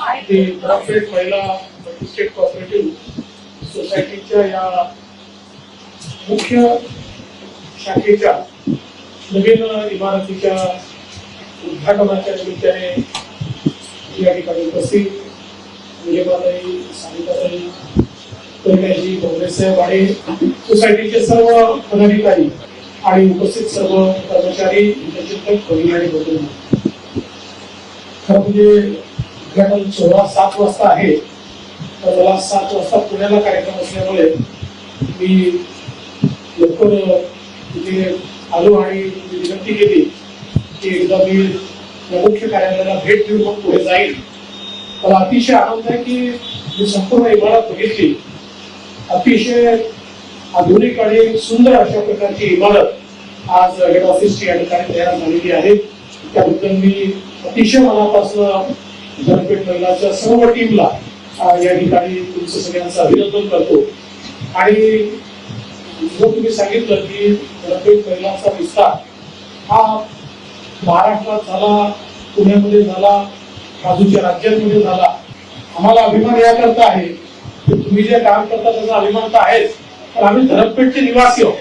ते ग्रामपेठ महिला state cooperative सोसायटीच्या या मुख्य शाखेच्या नवीन इमारतीच्या उद्घाटनाच्या निमित्ताने या ठिकाणी उपस्थित विलेबाताई सानिकाताई कन्याजी काँग्रेससाहेब आणि सोसायटीचे सर्व पदाधिकारी आणि उपस्थित सर्व कर्मचारी हितचिंतक भगिनी आणि बदल खरं म्हणजे उद्घाटन सोळा सात वाजता आहे. तर मला सात वाजता पुण्याला कार्यक्रम असल्यामुळे मी लवकर तिथे आलो आणि विनंती केली की एकदा मी प्रमुख मुख्य कार्यालयाला भेट देऊन मग पुढे जाईल. मला अतिशय आनंद आहे की मी संपूर्ण इमारत बघितली. अतिशय आधुनिक आणि सुंदर अशा प्रकारची इमारत आज हेड ऑफिसची या ठिकाणी तयार झालेली आहे. त्याबद्दल मी अतिशय मनापासून जनपेठ मंडळाच्या सर्व टीमला या ठिकाणी तुमचं सगळ्यांचं अभिनंदन करतो. आणि जो तुम्ही सांगितलं की जनपेठ महिलांचा विस्तार हा महाराष्ट्रात झाला पुण्यामध्ये झाला बाजूच्या राज्यांमध्ये झाला. आम्हाला अभिमान याकरता आहे. की तुम्ही जे काम करता त्याचा अभिमान तर आहेच पण आम्ही धरमपेठचे निवासी आहोत.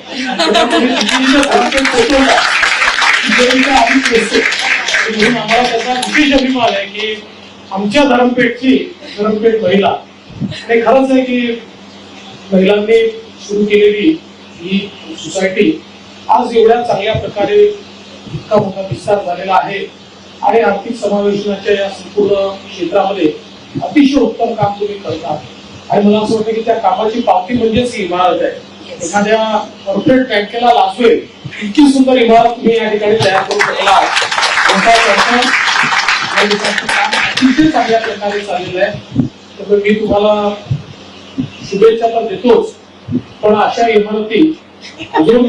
म्हणून आम्हाला त्याचा विशेष अभिमान आहे की आमच्या धरमपेठची धरमपेठ महिला. आणि खरंच आहे की महिलांनी सुरू केलेली ही सोसायटी आज एवढ्या चांगल्या प्रकारे इतका मोठा विस्तार झालेला आहे. आणि आर्थिक समावेशनाच्या या संपूर्ण क्षेत्रामध्ये अतिशय उत्तम काम तुम्ही करता. आणि मला असं वाटतं की त्या कामाची पावती म्हणजेच ही इमारत आहे. एखाद्या कॉर्पोरेट बँकेला लाजवेल इतकी सुंदर इमारत तुम्ही या ठिकाणी तयार करू शकला. आहात. तुमचा प्रयत्न अतिशय चांगल्या प्रकारे चाललेलं आहे त्यामुळे मी तुम्हाला शुभेच्छा तर देतोच पण अशा इमारती अजून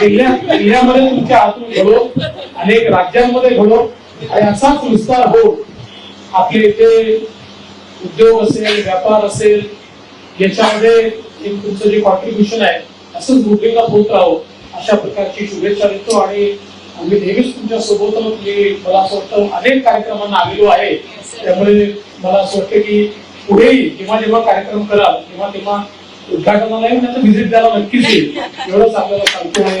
जिल्ह्या जिल्ह्यामध्ये तुमच्या हातून घडो अनेक राज्यांमध्ये घडो आणि असाच विस्तार हो आपले इथे उद्योग असेल व्यापार असेल याच्यामध्ये तुमचं जे कॉन्ट्रीब्युशन आहे असंच वृद्धीला होत राहो अशा प्रकारची शुभेच्छा देतो आणि आम्ही नेहमीच तुमच्यासोबत मी मला असं वाटतं अनेक कार्यक्रमांना आलेलो आहे. त्यामुळे मला असं वाटतं की पुढेही जेव्हा जेव्हा कार्यक्रम कराल तेव्हा तेव्हा उद्घाटनाला येऊन त्याचं व्हिजिट द्यायला नक्कीच येईल. एवढंच आपल्याला सांगतो आहे